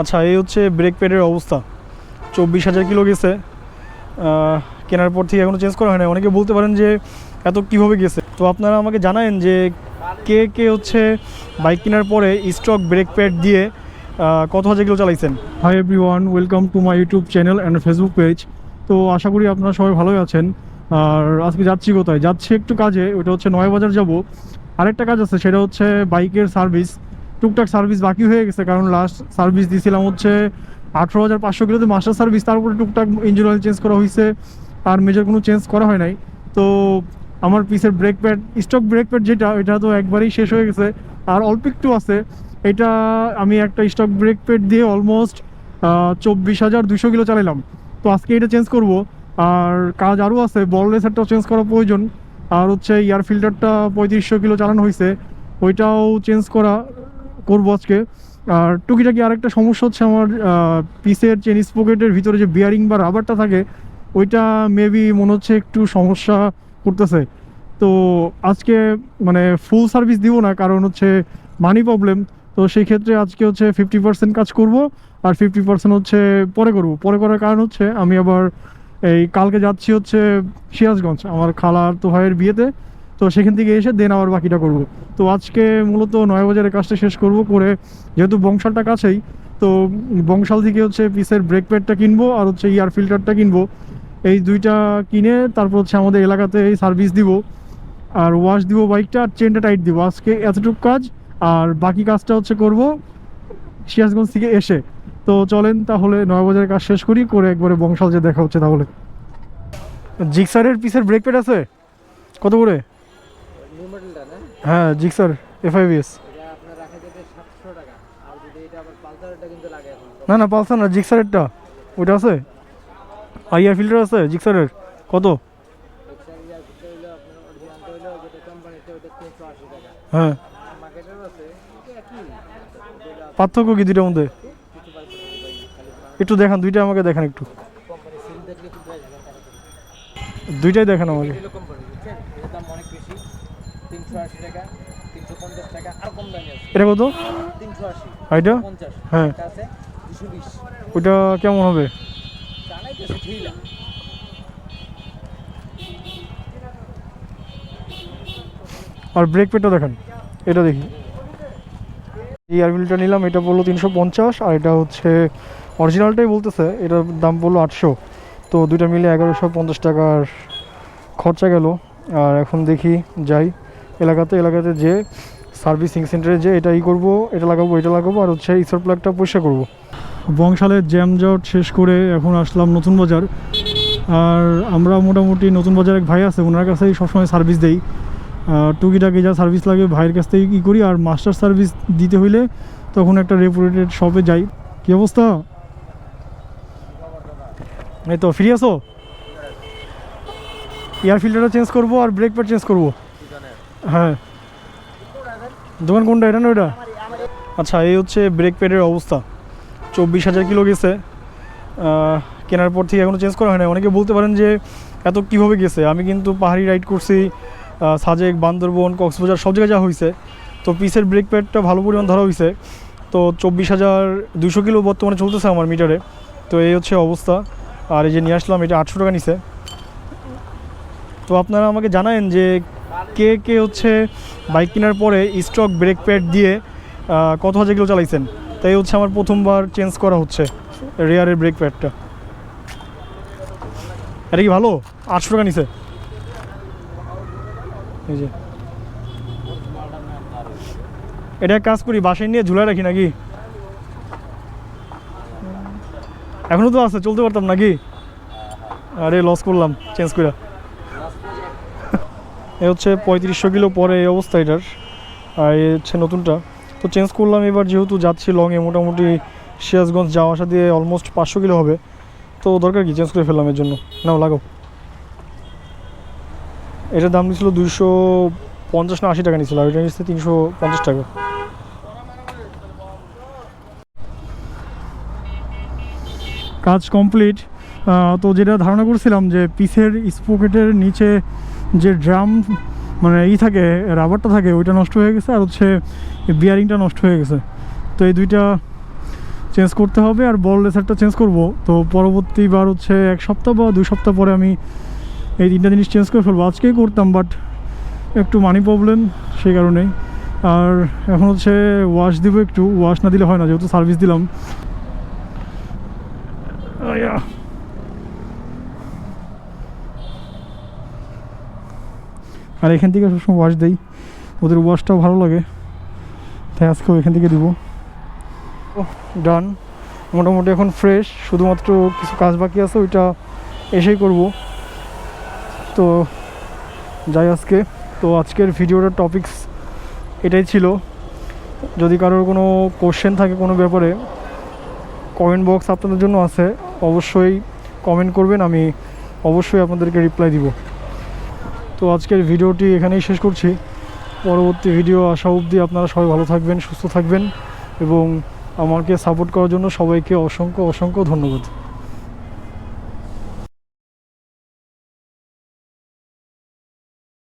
আচ্ছা এই হচ্ছে ব্রেক প্যাডের অবস্থা। চব্বিশ হাজার কিলো গেছে। কেনার পর থেকে এখনও চেঞ্জ করা হয় না অনেকে বলতে পারেন যে এত কীভাবে গেছে। তো আপনারা আমাকে জানায়েন যে কে কে হচ্ছে বাইক কেনার পরে স্টক ব্রেক প্যাড দিয়ে কত হাজার kilo চালাইছেন? Hi everyone welcome to my YouTube channel and Facebook page তো আশা করি আপনারা সবাই ভালোই আছেন। আর আজকে যাচ্ছি কোথায়? যাচ্ছি একটু কাজে, ওটা হচ্ছে নয় বাজার যাব। আরেকটা কাজ আছে, সেটা হচ্ছে বাইকের সার্ভিস টুকটাক সার্ভিস বাকি হয়ে গেছে, কারণ লাস্ট সার্ভিস দিয়েছিলাম হচ্ছে আঠেরো হাজার পাঁচশো কিলোতে মাস্টার সার্ভিস তারপরে টুকটাক ইঞ্জিন অয়েল চেঞ্জ করা হয়েছে আর মেজর কোনো চেঞ্জ করা হয় নাই। তো আমার পিসের brake pad stock brake pad যেটা, এটা তো একবারেই শেষ হয়ে গেছে, আর অল্প একটু আছে। এটা আমি একটা স্টক ব্রেক প্যাড দিয়ে অলমোস্ট চব্বিশ হাজার দুশো কিলো চালাইলাম। তো আজকে এটা চেঞ্জ করব, আর কাজ আরও আছে বল রেসারটাও চেঞ্জ করা প্রয়োজন। আর হচ্ছে এয়ার ফিল্টারটা পঁয়ত্রিশশো কিলো চালানো হয়েছে ওইটাও চেঞ্জ করা করব আজকে। আর টুকিটাকি আরেকটা সমস্যা হচ্ছে আমার পিসের চেন স্পকেটের ভিতরে যে বিয়ারিং বা রাবারটা থাকে, ওইটা মেবি মনে হচ্ছে একটু সমস্যা করতেছে। তো আজকে মানে ফুল সার্ভিস দিব না, কারণ হচ্ছে মানি প্রবলেম তো সেই ক্ষেত্রে আজকে হচ্ছে ফিফটি পার্সেন্ট কাজ করব, আর ফিফটি পার্সেন্ট হচ্ছে পরে করব। পরে করার কারণ হচ্ছে আমি আবার এই কালকে যাচ্ছি হচ্ছে সিরাজগঞ্জ, আমার খালার তো ভাইয়ের বিয়েতে। তো সেখান থেকে এসে দেন আবার বাকিটা করব। তো আজকে মূলত নয় বাজারের কাজটা শেষ করব করে, যেহেতু বংশালটা কাছেই, তো বংশাল থেকে হচ্ছে পিসের ব্রেক প্যাডটা কিনবো আর হচ্ছে এয়ার ফিল্টারটা কিনবো। এই দুইটা কিনে তারপর হচ্ছে আমাদের এলাকাতে এই সার্ভিস দিব, আর ওয়াশ দিব বাইকটা আর চেনটা টাইট দিব। আজকে এতটুকু কাজ, আর বাকি কাজটা হচ্ছে করব সিরাজগঞ্জ থেকে এসে। তো চলেন তাহলে নয় বাজারের কাজ শেষ করি, করে একবারে বংশাল যে দেখা হচ্ছে তাহলে। জিক্সারের পিসের ব্রেক প্যাড আছে? কত করে? হ্যাঁ জিক্সার এফআইবিএস না না, পালসার না জিক্সারেরটা ওইটা আছে? আইআর ফিল্টার আছে জিক্সারের কত? হ্যাঁ। পার্থক্য কি দুইটার মধ্যে? একটু দেখান দুইটা আমাকে দেখান একটু। দুইটাই দেখান আমাকে। তিনশো আশি টাকা তিনশো পঞ্চাশ টাকা আর কম দামি আছে। এটা কত? তিনশো আশি। এটা পঞ্চাশ। হ্যাঁ। আছে দুশো বিশ। ওইটা কেমন হবে? ঠিক আর ব্রেক প্যাডটা দেখান এটা দেখি। এই এয়ারফিলটা নিলাম এটা বলল তিনশো পঞ্চাশ আর এটা হচ্ছে অরিজিনালটাই বলতেছে এটার দাম বলল আটশো। তো দুইটা মিলে এগারোশো পঞ্চাশ টাকার খরচা গেল। আর এখন দেখি যাই। এলাকাতে এলাকাতে যে সার্ভিসিং সেন্টারে যে এটা ই করব, এটা লাগাবো এটা লাগাবো, আর হচ্ছে ইসর প্লাগটা পরিষ্কার করব। বংশালের জ্যাম জট শেষ করে এখন আসলাম নতুন বাজার। আর আমরা মোটামুটি নতুন বাজার এক ভাই আছে ওনার কাছেই সবসময় সার্ভিস দেই। টুকিটাকি যা সার্ভিস লাগে ভাইয়ের কাছ থেকে কী করি, আর মাস্টার সার্ভিস দিতে হইলে তখন একটা রেপুটেড শপে যাই। কী অবস্থা? এই তো ফ্রি আছো? এয়ার ফিল্টারটা চেঞ্জ করব, আর ব্রেক প্যাড চেঞ্জ করব। হ্যাঁ। দোকান কোনটা? এটা না ওটা আচ্ছা এই হচ্ছে ব্রেক প্যাডের অবস্থা। চব্বিশ হাজার কিলো গেছে। কেনার পর থেকে এখনও চেঞ্জ করা হয় না অনেকে বলতে পারেন যে এত কীভাবে গেছে? আমি কিন্তু পাহাড়ি রাইড করছি সাজেক, বান্দরবন, কক্সবাজার, সব জায়গায় যা হয়েছে। তো পিসের ব্রেক প্যাডটা ভালো পরিমাণ ধরা হয়েছে। তো চব্বিশ হাজার দুশো কিলো বর্তমানে চলতেছে আমার মিটারে তো এই হচ্ছে অবস্থা। আর এই যে নিয়ে আসলাম, এটা আটশো টাকা নিছে। তো আপনারা আমাকে জানায়েন যে কে কে হচ্ছে বাইক কেনার পরে স্টক ব্রেক প্যাড দিয়ে কত হাজার কিলো চালাইছেন? তাই হচ্ছে আমার প্রথমবার চেঞ্জ করা হচ্ছে রেয়ারের ব্রেক প্যাডটা এটা কি ভালো? আটশো টাকা নিছে। এই যে। এটা কাজ করি, বাসায় নিয়ে ঝুলাই রাখি নাকি? এখনও তো আছে, চলতে পারতাম নাকি? আরে লস করলাম চেঞ্জ করে এ হচ্ছে পঁয়ত্রিশশো কিলো পরে এই অবস্থা এটার, আর এ হচ্ছে নতুনটা। তো চেঞ্জ করলাম এবার যেহেতু যাচ্ছি লংয়ে মোটামুটি সিরাজগঞ্জ যাওয়া আসা দিয়ে অলমোস্ট পাঁচশো কিলো হবে। তো দরকার কি চেঞ্জ করে ফেললাম এর জন্য? নাও, লাগাও। এটার দাম নিয়েছিল দুইশো পঞ্চাশ না আশি টাকা নিয়েছিল, আর এটা নিচ্ছে তিনশো পঞ্চাশ টাকা। কাজ কমপ্লিট তো যেটা ধারণা করছিলাম যে পিসের স্পকেটের নিচে যে ড্রাম মানে ই থাকে, রাবারটা থাকে, ওইটা নষ্ট হয়ে গেছে আর হচ্ছে বিয়ারিংটা নষ্ট হয়ে গেছে। তো এই দুইটা চেঞ্জ করতে হবে আর বল রেসারটা চেঞ্জ করব। তো পরবর্তীবার হচ্ছে এক সপ্তাহ বা দুই সপ্তাহ পরে আমি এই তিনটা জিনিস চেঞ্জ করে ফেলব। আজকেই করতাম বাট একটু মানি প্রবলেম সেই কারণেই। আর এখন হচ্ছে ওয়াশ দিব একটু ওয়াশ না দিলে হয় না, যেহেতু সার্ভিস দিলাম। আয়া। আর এখান থেকে সবসময় ওয়াশ দেই। ওদের ওয়াশটাও ভালো লাগে। তাই আজকেও এখান থেকে দিব। ডান মোটামুটি এখন ফ্রেশ শুধুমাত্র কিছু কাজ বাকি আছে, ওইটা এসেই করব। তো যাই আজকে। তো আজকের ভিডিওটার টপিকস এটাই ছিল। যদি কারোর কোনো কোশ্চেন থাকে কোনো ব্যাপারে কমেন্ট বক্স আপনাদের জন্য আছে। অবশ্যই কমেন্ট করবেন, আমি অবশ্যই আপনাদেরকে রিপ্লাই দিব। তো আজকের ভিডিওটি এখানেই শেষ করছি। পরবর্তী ভিডিও আসা অবধি আপনারা সবাই ভালো থাকবেন, সুস্থ থাকবেন এবং আমাকে সাপোর্ট করার জন্য সবাইকে অসংখ্য অসংখ্য ধন্যবাদ।